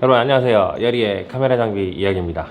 여러분 안녕하세요. 여리의 카메라 장비 이야기입니다.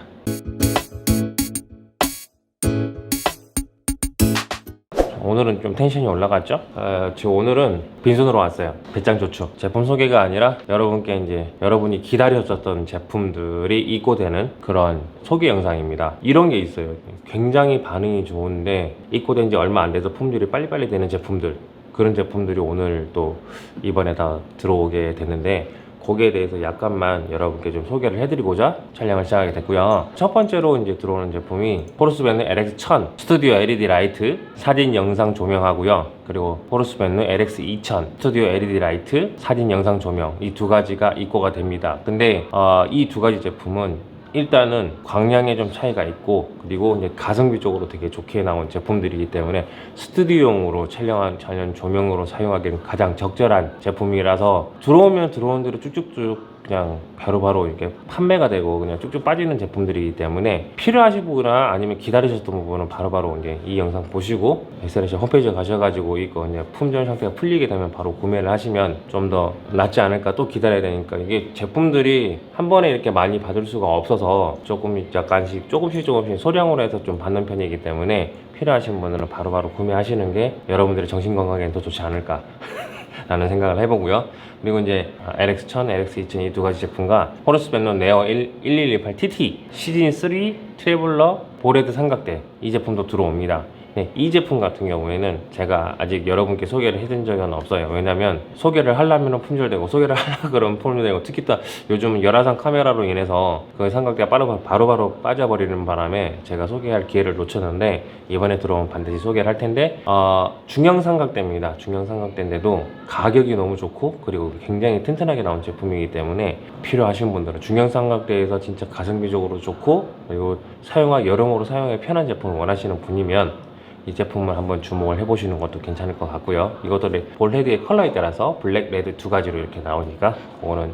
오늘은 좀 텐션이 올라갔죠? 어, 저 오늘은 빈손으로 왔어요. 배짱 조축. 제품 소개가 아니라 여러분께 이제 여러분이 기다렸었던 제품들이 입고되는 그런 소개 영상입니다. 이런 게 있어요. 굉장히 반응이 좋은데 입고된 지 얼마 안 돼서 품질이 빨리빨리 되는 제품들. 그런 제품들이 오늘 또 이번에 다 들어오게 됐는데 거기에 대해서 약간만 여러분께 좀 소개를 해드리고자 촬영을 시작하게 됐고요. 첫 번째로 이제 들어오는 제품이 포르스밴드 LX1000 스튜디오 LED 라이트 사진 영상 조명하고요. 그리고 포르스밴드 LX2000 스튜디오 LED 라이트 사진 영상 조명 이 두 가지가 입고가 됩니다. 근데 어, 이 두 가지 제품은 일단은 광량에 좀 차이가 있고 그리고 이제 가성비 쪽으로 되게 좋게 나온 제품들이기 때문에 스튜디오용으로 촬영한 전용 조명으로 사용하기는 가장 적절한 제품이라서 들어오면 들어온 대로 쭉쭉쭉 그냥 바로 바로 이렇게 판매가 되고 그냥 쭉쭉 빠지는 제품들이기 때문에 필요하신 분이나 아니면 기다리셨던 분은 바로 바로 이제 이 영상 보시고 엑셀레시 홈페이지에 가셔가지고 이거 이제 품절 상태가 풀리게 되면 바로 구매를 하시면 좀 더 낫지 않을까 또 기다려야 되니까 이게 제품들이 한 번에 이렇게 많이 받을 수가 없어서 조금 약간씩 조금씩 조금씩 소량으로 해서 좀 받는 편이기 때문에 필요하신 분들은 바로바로 구매하시는 게 여러분들의 정신 건강에는 더 좋지 않을까 라는 생각을 해보고요. 그리고 이제 LX1000, LX2000 이 두 가지 제품과 호르스 밴드 네어 1118 TT 시즌 3 트래블러 보레드 삼각대 이 제품도 들어옵니다. 네, 이 제품 같은 경우에는 제가 아직 여러분께 소개를 해드린 적은 없어요. 왜냐면 소개를 하려면 품절되고 소개를 하려 그러면 품절되고 특히 또 요즘 열화상 카메라로 인해서 그 삼각대가 바로바로, 바로바로 빠져버리는 바람에 제가 소개할 기회를 놓쳤는데 이번에 들어오면 반드시 소개를 할 텐데 어, 중형 삼각대입니다. 중형 삼각대인데도 가격이 너무 좋고 그리고 굉장히 튼튼하게 나온 제품이기 때문에 필요하신 분들은 중형 삼각대에서 진짜 가성비적으로 좋고 그리고 사용하 여름으로 사용하기 편한 제품을 원하시는 분이면 이 제품을 한번 주목을 해보시는 것도 괜찮을 것 같고요. 이것도 네, 볼 헤드의 컬러에 따라서 블랙, 레드 두 가지로 이렇게 나오니까 그거는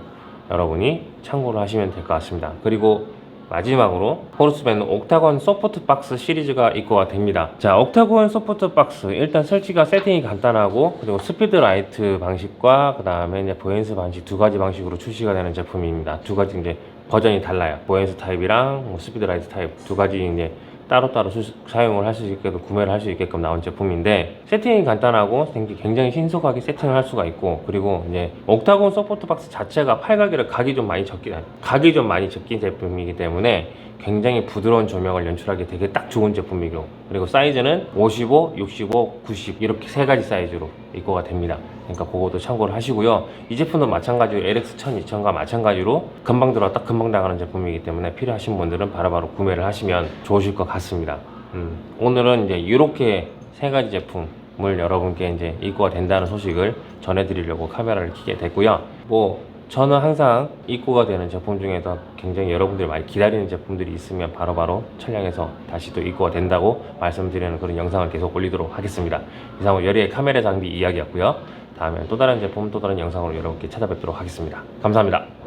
여러분이 참고를 하시면 될 것 같습니다. 그리고 마지막으로 포르스밴드 옥타곤 소프트 박스 시리즈가 입고가 됩니다. 자, 옥타곤 소프트 박스 일단 설치가 세팅이 간단하고 그리고 스피드 라이트 방식과 그 다음에 이제 보엔스 방식 두 가지 방식으로 출시가 되는 제품입니다. 두 가지 이제 버전이 달라요. 보엔스 타입이랑 뭐 스피드 라이트 타입 두 가지 이제 따로따로 수- 사용을 할 수 있게끔 구매를 할 수 있게끔 나온 제품인데 세팅이 간단하고 굉장히 신속하게 세팅을 할 수가 있고 그리고 이제 옥타곤 서포트 박스 자체가 팔각이라 각이 좀 많이 적긴 각이 좀 많이 적긴 제품이기 때문에 굉장히 부드러운 조명을 연출하기 되게 딱 좋은 제품이고 그리고 사이즈는 55, 65, 90 이렇게 세 가지 사이즈로 입고가 됩니다. 그러니까 그것도 참고를 하시고요. 이 제품도 마찬가지로 LX1000, 2000과 마찬가지로 금방 들어왔다 금방 나가는 제품이기 때문에 필요하신 분들은 바로바로 구매를 하시면 좋으실 것 같습니다. 음, 오늘은 이제 이렇게 세 가지 제품 을 여러분께 이제 입고가 된다는 소식을 전해드리려고 카메라를 켜게 됐고요. 뭐 저는 항상 입고가 되는 제품 중에서 굉장히 여러분들이 많이 기다리는 제품들이 있으면 바로바로 촬영해서 다시 또 입고가 된다고 말씀드리는 그런 영상을 계속 올리도록 하겠습니다. 이상으로 열의의 카메라 장비 이야기였고요. 다음에 또 다른 제품, 또 다른 영상으로 여러분께 찾아뵙도록 하겠습니다. 감사합니다.